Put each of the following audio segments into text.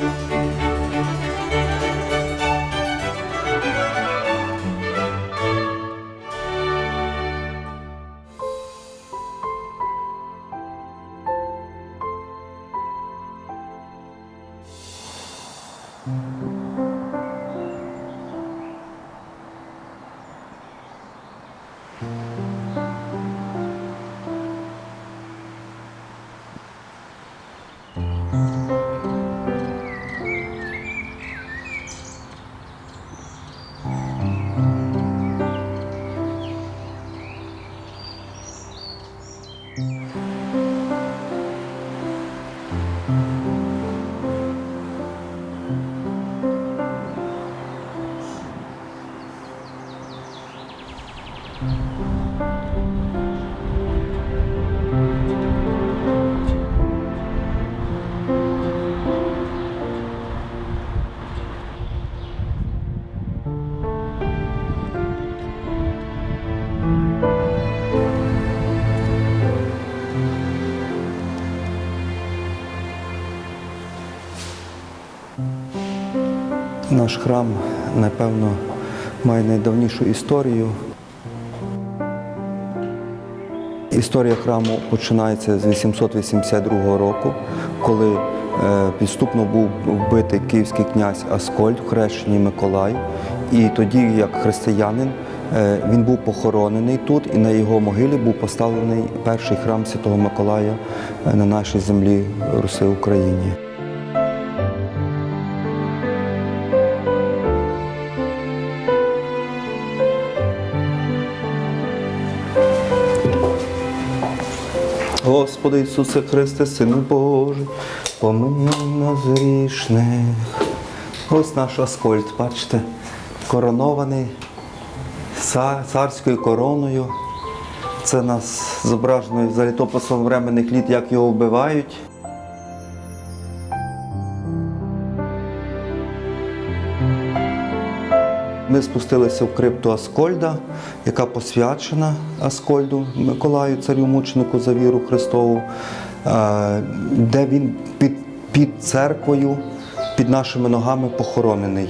Música Наш храм, напевно, має найдавнішу історію. Історія храму починається з 882 року, коли е, підступно був вбитий київський князь Аскольд в хрещенні Миколай. І тоді, як християнин, е, він був похоронений тут, і на його могилі був поставлений перший храм Святого Миколая е, на нашій землі Руси Україні. Господи Ісусе Христе, Сину Божий, помилуй нас грішних. Ось наш Аскольд, бачите, коронований царською короною. Це нас зображено за літописом временних літ, як його вбивають. Ми спустилися в крипту Аскольда, яка посвячена Аскольду Миколаю, царю мученику за віру Христову, е, де він під, під церквою, під нашими ногами похоронений.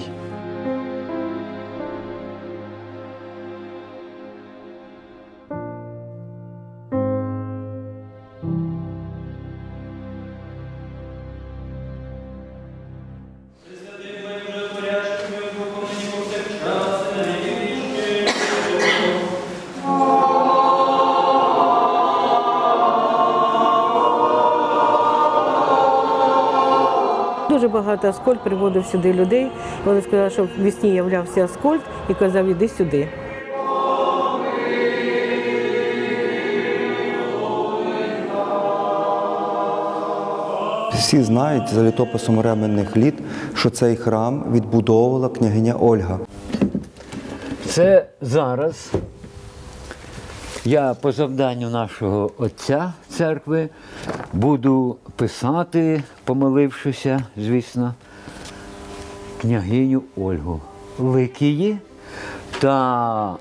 Дуже багато Аскольд приводив сюди людей. Вони сказали, що в вісні являвся Аскольд і казав, іди сюди. Всі знають за літописом ременних літ, що цей храм відбудовувала княгиня Ольга. Це зараз я по завданню нашого отця церкви буду писати, помилившися, звісно, княгиню Ольгу. Ликії. та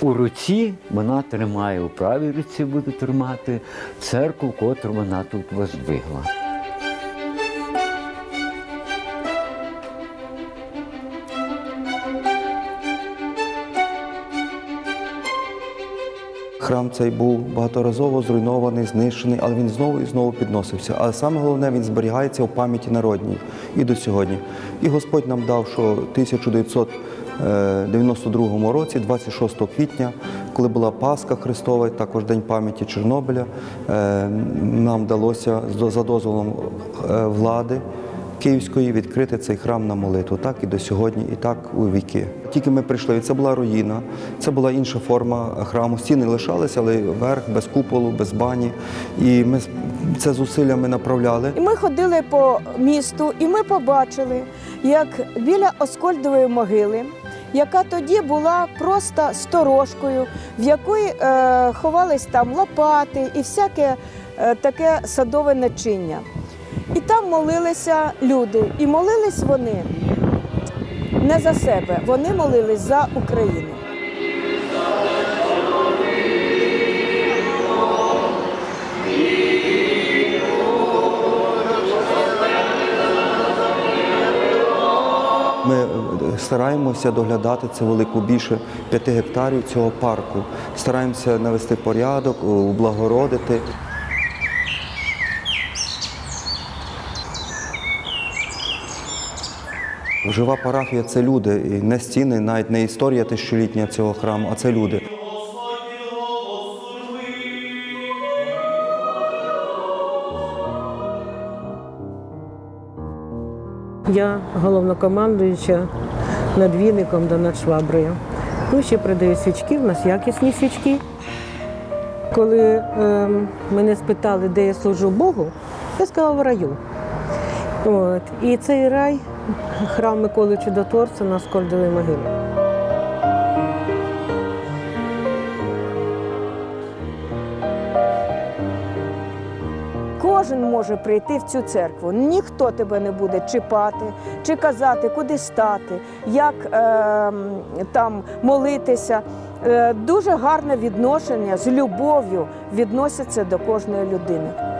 у руці вона тримає, у правій руці буде тримати церкву, котру вона тут воздвигла. Храм цей був багаторазово зруйнований, знищений, але він знову і знову підносився. Але саме головне, він зберігається в пам'яті народній і до сьогодні. І Господь нам дав, що в 1992 році, 26 квітня, коли була Пасха Христова, також День пам'яті Чорнобиля, е, нам вдалося за дозволом е, влади. Київської відкрити цей храм на молитву, так і до сьогодні, і так у віки. Тільки ми прийшли, це була руїна, це була інша форма храму. Стіни лишалися, але верх без куполу, без бані. І ми це зусиллями направляли. І ми ходили по місту, і ми побачили, як біля Оскольдової могили, яка тоді була просто сторожкою, в якої е, ховались там лопати і всяке е, таке садове начиння. І там молилися люди. І молились вони не за себе, вони молились за Україну. Ми е, стараємося доглядати це велику більше 5 гектарів цього парку. Стараємося навести порядок, облагородити. Жива парафія це люди, і не стіни, навіть не історія тисячолітня цього храму, а це люди. Я головнокомандуюча над віником да над шваброю. Ну, ще продаю свічки, в нас якісні свічки. Коли ем, мене спитали, де я служу Богу, я сказала в раю. От. І цей рай, храм Миколи Чудотворця на Скольдовій могилі. Кожен може прийти в цю церкву. Ніхто тебе не буде чіпати чи казати, куди стати, як е, там молитися. Е, дуже гарне відношення з любов'ю відносяться до кожної людини.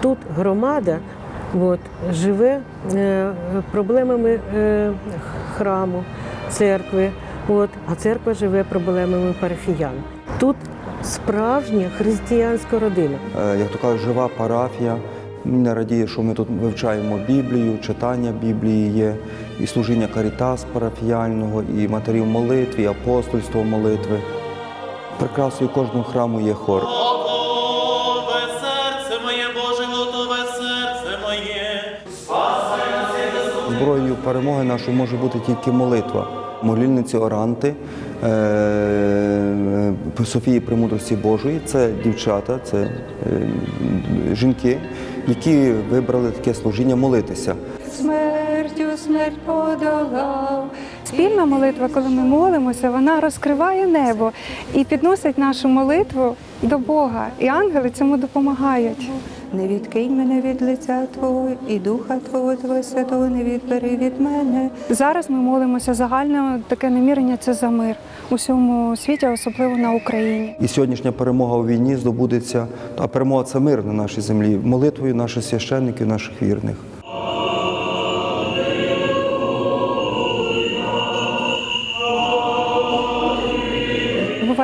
Тут громада от, живе е, проблемами е, храму, церкви, от, а церква живе проблемами парафіян. Тут справжня християнська родина. Е, Як то кажуть, жива парафія. Мене радіє, що ми тут вивчаємо Біблію, читання Біблії є, і служіння карітас парафіяльного, і матерів молитви, і апостольство молитви. Прекрасою кожного храму є хор. Перемоги нашої може бути тільки молитва. Молільниці Оранти е, Софії Премудрості Божої це дівчата, це е, жінки, які вибрали таке служіння молитися. смертю смерть подолав. Спільна молитва, коли ми молимося, вона розкриває небо і підносить нашу молитву до Бога. І ангели цьому допомагають. Не відкинь мене від лиця Твого, і духа Твого Твого Святого не відбери від мене. Зараз ми молимося загальне таке намірення це за мир у всьому світі, особливо на Україні. І сьогоднішня перемога у війні здобудеться, а перемога це мир на нашій землі, молитвою наших священників, наших вірних.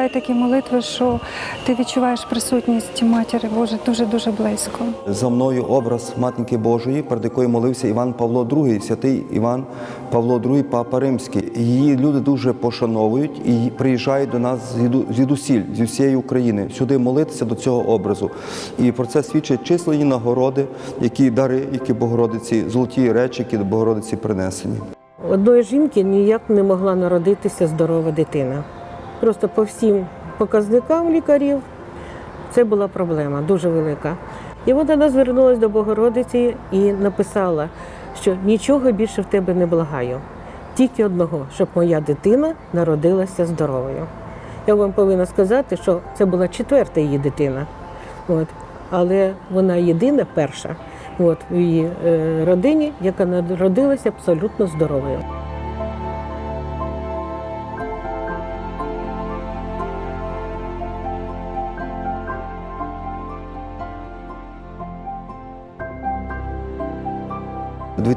Бувають такі молитви, що ти відчуваєш присутність Матері Божої дуже-дуже близько. За мною образ Матінки Божої, перед якою молився Іван Павло II, святий Іван Павло II, Папа Римський. Її люди дуже пошановують і приїжджають до нас звідусіль, зі всієї України, сюди молитися до цього образу. І про це свідчать численні нагороди, які дари, які Богородиці, золоті речі, які до Богородиці принесені. Одної жінки ніяк не могла народитися здорова дитина. Просто по всім показникам лікарів це була проблема дуже велика. І вона звернулася до Богородиці і написала, що нічого більше в тебе не благаю, тільки одного, щоб моя дитина народилася здоровою. Я вам повинна сказати, що це була четверта її дитина. От. Але вона єдина перша от, в її е, родині, яка народилася абсолютно здоровою.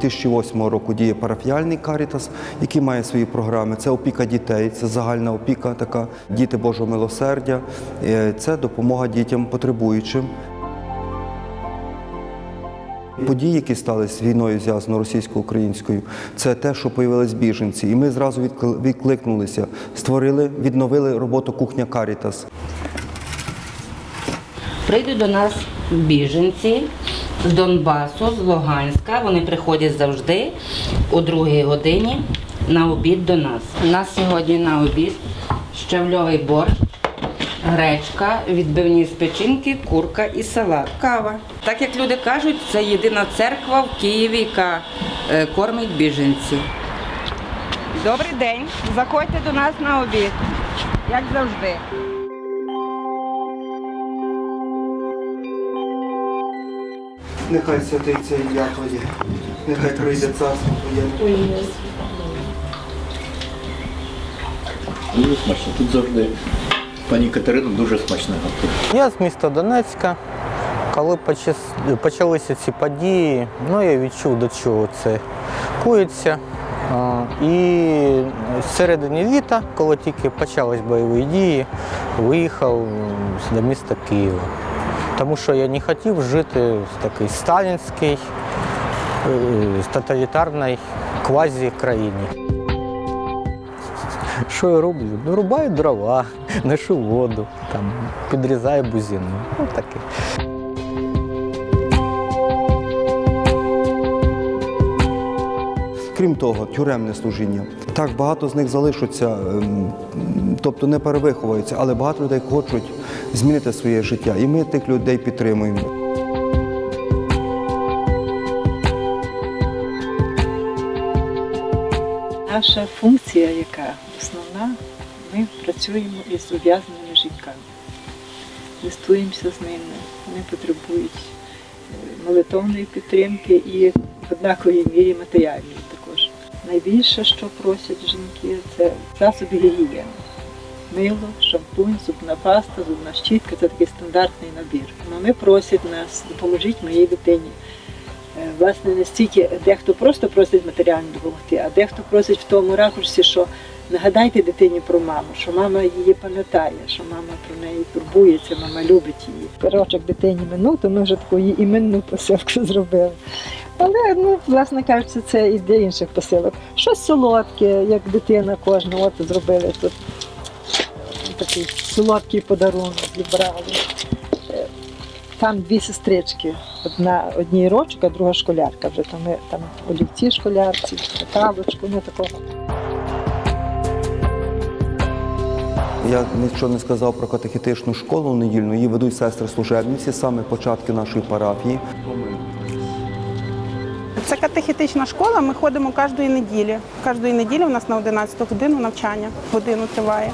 2008 року діє парафіальний карітас, який має свої програми. Це опіка дітей, це загальна опіка, така діти Божого милосердя, Е, це допомога дітям потребуючим. Події, які сталися війною, зв'язано російсько-українською, це те, що появились біженці. І ми зразу відкликнулися, створили, відновили роботу кухня Карітас. Прийдуть до нас біженці з Донбасу, з Луганська. Вони приходять завжди о другій годині на обід до нас. У нас сьогодні на обід щавльовий борщ, гречка, відбивні з печінки, курка і салат. Кава. Так як люди кажуть, це єдина церква в Києві, яка е, кормить біженців. Добрий день. Заходьте до нас на обід, як завжди. Нехай святиться ім'я Твоє, нехай прийде царство Твоє. Дуже смачно, тут завжди Пані Катерино, дуже смачне готує. Я з міста Донецька. Коли почалися ці події, ну я відчув, до чого це кується. І з середини літа, коли тільки почались бойові дії, виїхав до міста Києва. Тому що я не хотів жити в такій сталінській, е, тоталітарній квазі-країні. Що я роблю? Ну, рубаю дрова, ношу воду, там, підрізаю бузину. Ну, таке. Крім того, тюремне служіння. Так багато з них залишаться, ем, тобто не перевиховуються, але багато людей хочуть змінити своє життя. І ми тих людей підтримуємо. Наша функція, яка основна, ми працюємо із ув'язненими жінками, листуємося з ними, вони потребують е, молитовної підтримки і в однаковій мірі матеріальної також. Найбільше, що просять жінки, це засоби гігієни. Мило, шампунь, зубна паста, зубна щітка це такий стандартний набір. Мами просять нас, допоможіть моїй дитині. Е, Власне, не стільки дехто просто просить матеріально допомогти, а дехто просить в тому ракурсі, що нагадайте дитині про маму, що мама її пам'ятає, що мама про неї турбується, мама любить її. Пирожок дитині минув, то ми вже таку її іменну посилку зробили. Але, ну, власне кажучи, це і для інших посилок. Щось солодке, як дитина кожна, от зробили тут такий солодкий подарунок зібрали. Е, Там дві сестрички. Одна одній рочка, друга школярка. Вже там, ми, там олівці школярці, табочку, ну такого. Я нічого не сказав про катехетичну школу недільну. Її ведуть сестри служебниці, саме початки нашої парафії. Це катехетична школа. Ми ходимо кожної неділі. Кожної неділі у нас на 11 годину навчання годину триває.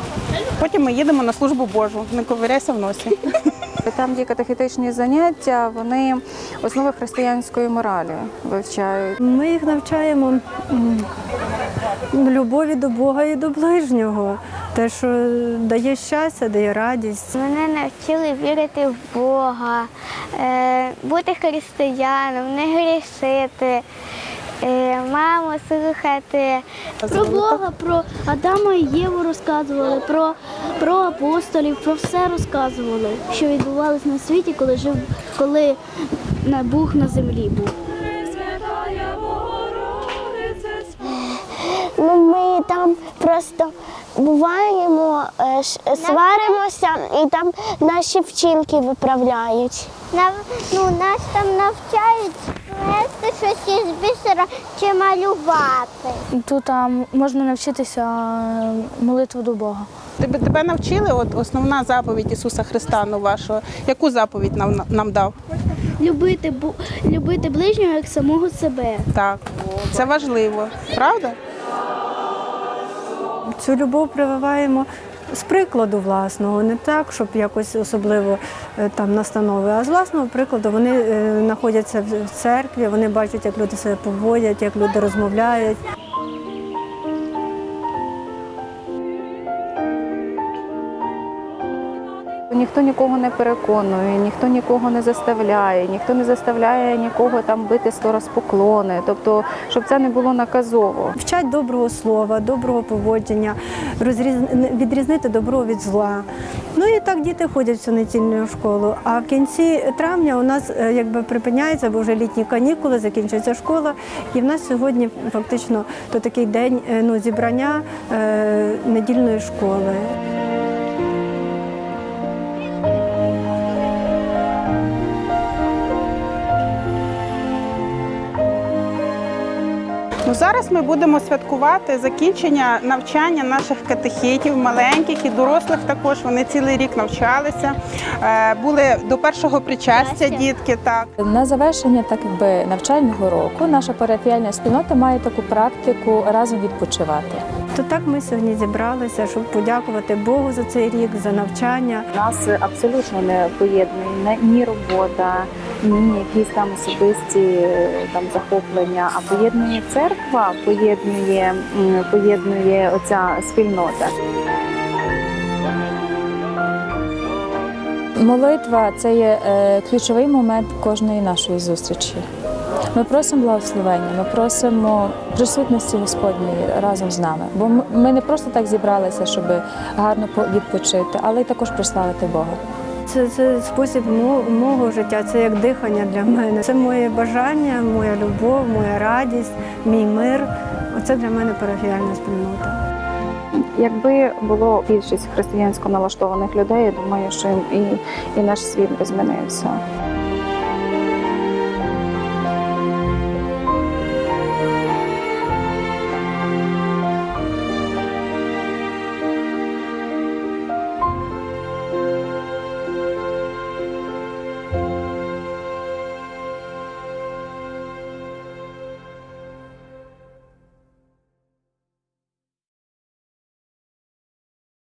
Потім ми їдемо на службу Божу. Не ковиряйся в носі. Там є катехетичні заняття, вони основи християнської моралі вивчають. Ми їх навчаємо любові до Бога і до ближнього. Те, що дає щастя, дає радість. Мене навчили вірити в Бога, е, бути християном, не грішити, е, маму слухати. Про Бога, про Адама і Єву розказували, про, про апостолів, про все розказували, що відбувалося на світі, коли жив, коли на- Бог на землі був. Ну, ми там просто буваємо, е, сваримося і там наші вчинки виправляють. ну, нас там навчають плести щось із бісера чи малювати. Тут можна навчитися молитву до Бога. Тебе, тебе навчили, от основна заповідь Ісуса Христа, ну вашого. Яку заповідь нам, нам дав? Любити, любити ближнього як самого себе. Так, це важливо, правда? Цю любов прививаємо з прикладу власного, не так, щоб якось особливо е, там настанови, а з власного прикладу вони е, знаходяться в- в церкві, вони бачать, як люди себе поводять, як люди розмовляють. Ніхто нікого не переконує, ніхто нікого не заставляє, ніхто не заставляє нікого там бити сто раз поклони. Тобто, щоб це не було наказово. Вчать доброго слова, доброго поводження, розріз- відрізнити добро від зла. Ну і так діти ходять в цю недільну школу. А в кінці травня у нас е, якби припиняється, бо вже літні канікули, закінчується школа. І в нас сьогодні фактично то такий день е, ну, зібрання е, недільної школи. Зараз ми будемо святкувати закінчення навчання наших катехетів, маленьких і дорослих також. Вони цілий рік навчалися. Е, Були до першого причастя дітки. Так. На завершення, так якби навчального року, наша парафіальна спільнота має таку практику разом відпочивати. То так ми сьогодні зібралися, щоб подякувати Богу за цей рік, за навчання. Нас абсолютно не поєднує ні робота, ні якісь там особисті е, там захоплення, а поєднує церква, поєднує, поєднує оця спільнота. Молитва це є е, ключовий момент кожної нашої зустрічі. Ми просимо благословення, ми просимо присутності Господньої разом з нами. Бо ми не просто так зібралися, щоб гарно по- відпочити, але й також прославити Бога. Це, це спосіб мо- мого життя, це як дихання для мене. Це моє бажання, моя любов, моя радість, мій мир. Оце для мене парафіальна спільнота. Якби було більшість християнсько налаштованих людей, я думаю, що і, і наш світ би змінився.